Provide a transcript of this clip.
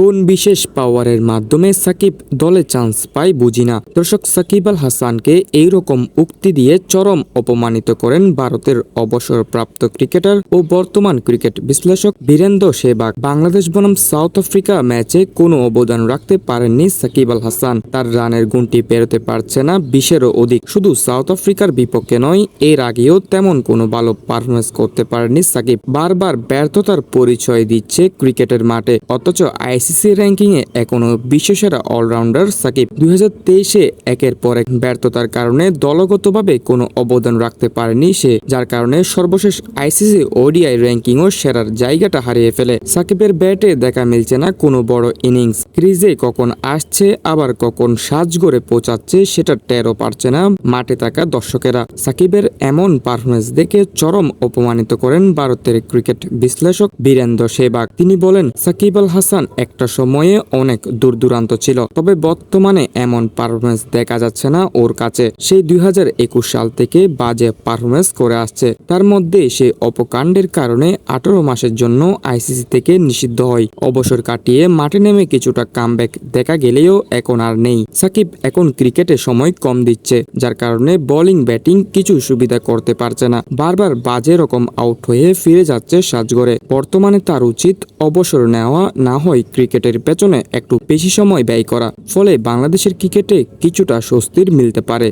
কোন বিশেষ পাওয়ারের মাধ্যমে সাকিব দলে চান্স পায় বুঝি না। দর্শক, সাকিব আল হাসানকে এইরকম উক্তি দিয়ে চরম অপমানিত করেন ভারতের অবসরপ্রাপ্ত ক্রিকেটার ও বর্তমান ক্রিকেট বিশ্লেষক বীরেন্দ্র সেবাগ বাংলাদেশ বনাম সাউথ আফ্রিকা ম্যাচে কোনো অবদান রাখতে পারেননি সাকিব আল হাসান। তার রানের গুণটি পেরোতে পারছে না, বিশেরও অধিক। শুধু সাউথ আফ্রিকার বিপক্ষে নয়, এর আগেও তেমন কোনো ভালো পারফরমেন্স করতে পারেনি সাকিব। বারবার ব্যর্থতার পরিচয় দিচ্ছে ক্রিকেটের মাঠে, অথচ আইসিসি র্যাঙ্কিংয়ে এখনও বিশ্বসেরা অলরাউন্ডার সাকিব। দুই হাজার তেইশে একের পর এক ব্যর্থতার কারণে দলগতভাবে কোনো অবদান রাখতে পারেনি সে, যার কারণে সর্বশেষ আইসিসি ওডিআই র্যাঙ্কিংও সেরার জায়গাটা হারিয়ে ফেলে। সাকিবের ব্যাটে দেখা মিলছে না কোনো বড় ইনিংস। ক্রিজে কখন আসছে, আবার কখন সাজ গড়ে পৌঁছাচ্ছে, সেটা টেরও পারছে না মাঠে থাকা দর্শকেরা। সাকিবের এমন পারফরমেন্স দেখে চরম অপমানিত করেন ভারতের ক্রিকেট বিশ্লেষক বীরেন্দ্র সেবাগ তিনি বলেন, সাকিব আল হাসান একটা সময়ে অনেক দূর দূরান্ত ছিল। তবে বর্তমানে এমন পারফরমেন্স দেখা যাচ্ছে না ওর কাছে। সেই দুই হাজার একুশ সাল থেকে বাজে পারফরমেন্স করে আসছে। তার মধ্যে সে অপকাণ্ডের কারণে আঠারো মাসের জন্য আইসিসি থেকে নিষিদ্ধ হয়। অবসর কাটিয়ে মাঠে নেমে কিছুটা কামব্যাক দেখা গেলেও এখন আর নেই। সাকিব এখন ক্রিকেটে সময় কম দিচ্ছে, যার কারণে বোলিং ব্যাটিং কিছু সুবিধা করতে পারছে না। বারবার বাজে রকম আউট হয়ে ফিরে যাচ্ছে সাজগড়ে। বর্তমানে তার উচিত অবসর নেওয়া না হয় ক্রিকেটের পেছনে একটু বেশি সময় ব্যয় করা ফলে বাংলাদেশের ক্রিকেটে কিছুটা স্বস্তির মিলতে পারে।